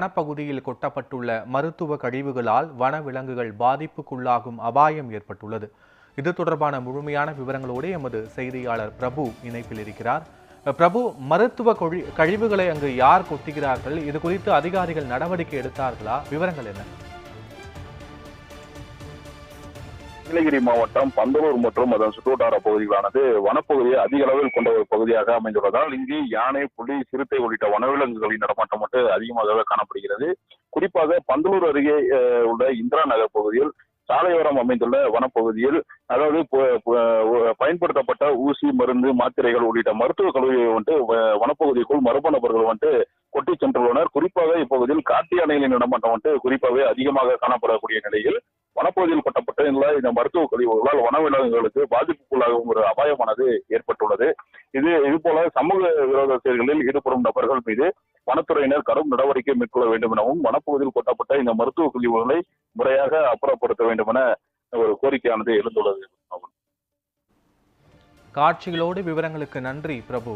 வனப்பகுதியில் கொட்டப்பட்டுள்ள மருத்துவ கழிவுகளால் வனவிலங்குகள் பாதிப்புக்குள்ளாகும் அபாயம் ஏற்பட்டுள்ளது. இது தொடர்பான முழுமையான விவரங்களோடு எமது செய்தியாளர் பிரபு இணைப்பில் இருக்கிறார். பிரபு மருத்துவ கொழி கழிவுகளை அங்கு யார் கொட்டுகிறார்கள்? இது குறித்து அதிகாரிகள் நடவடிக்கை எடுத்தார்களா? விவரங்கள் என்ன? நீலகிரி மாவட்டம் பந்தலூர் மற்றும் அதன் சுற்றுவட்டார பகுதிகளானது வனப்பகுதியை அதிக அளவில் கொண்ட ஒரு பகுதியாக அமைந்துள்ளதால் இங்கு யானை புலி சிறுத்தை உள்ளிட்ட வனவிலங்குகளின் நடமாட்டம் மட்டும் அதிகமாக காணப்படுகிறது. குறிப்பாக பந்தலூர் அருகே உள்ள இந்திரா நகர் பகுதியில் சாலையோரம் அமைந்துள்ள வனப்பகுதியில் அதாவது பயன்படுத்தப்பட்ட ஊசி மருந்து மாத்திரைகள் உள்ளிட்ட மருத்துவ கல்லூரியை வந்துட்டு வ- வனப்பகுதிக்குள் மரபு நபர்கள் வந்துட்டு கொட்டி சென்றுள்ளனர். குறிப்பாக இப்பகுதியில் காட்டு யானைகளின் நடமாட்டம் வந்துட்டு குறிப்பாகவே அதிகமாக காணப்படக்கூடிய நிலையில் வனப்பகுதியில் கொட்டப்பட்டுள்ள இந்த மருத்துவ கழிவுகளால் வனவிலங்குகளுக்கு பாதிப்புக்குள்ளாகும் ஒரு அபாயமானது ஏற்பட்டுள்ளது. இது இது போல சமூக விரோத செயல்களில் ஈடுபடும் நபர்கள் மீது வனத்துறையினர் கடும் நடவடிக்கை மேற்கொள்ள வேண்டும் எனவும் வனப்பகுதியில் கொட்டப்பட்ட இந்த மருத்துவ கழிவுகளை முறையாக அப்புறப்படுத்த வேண்டும் என ஒரு கோரிக்கையானது எழுந்துள்ளது. காட்சிகளோடு விவரங்களுக்கு நன்றி பிரபு.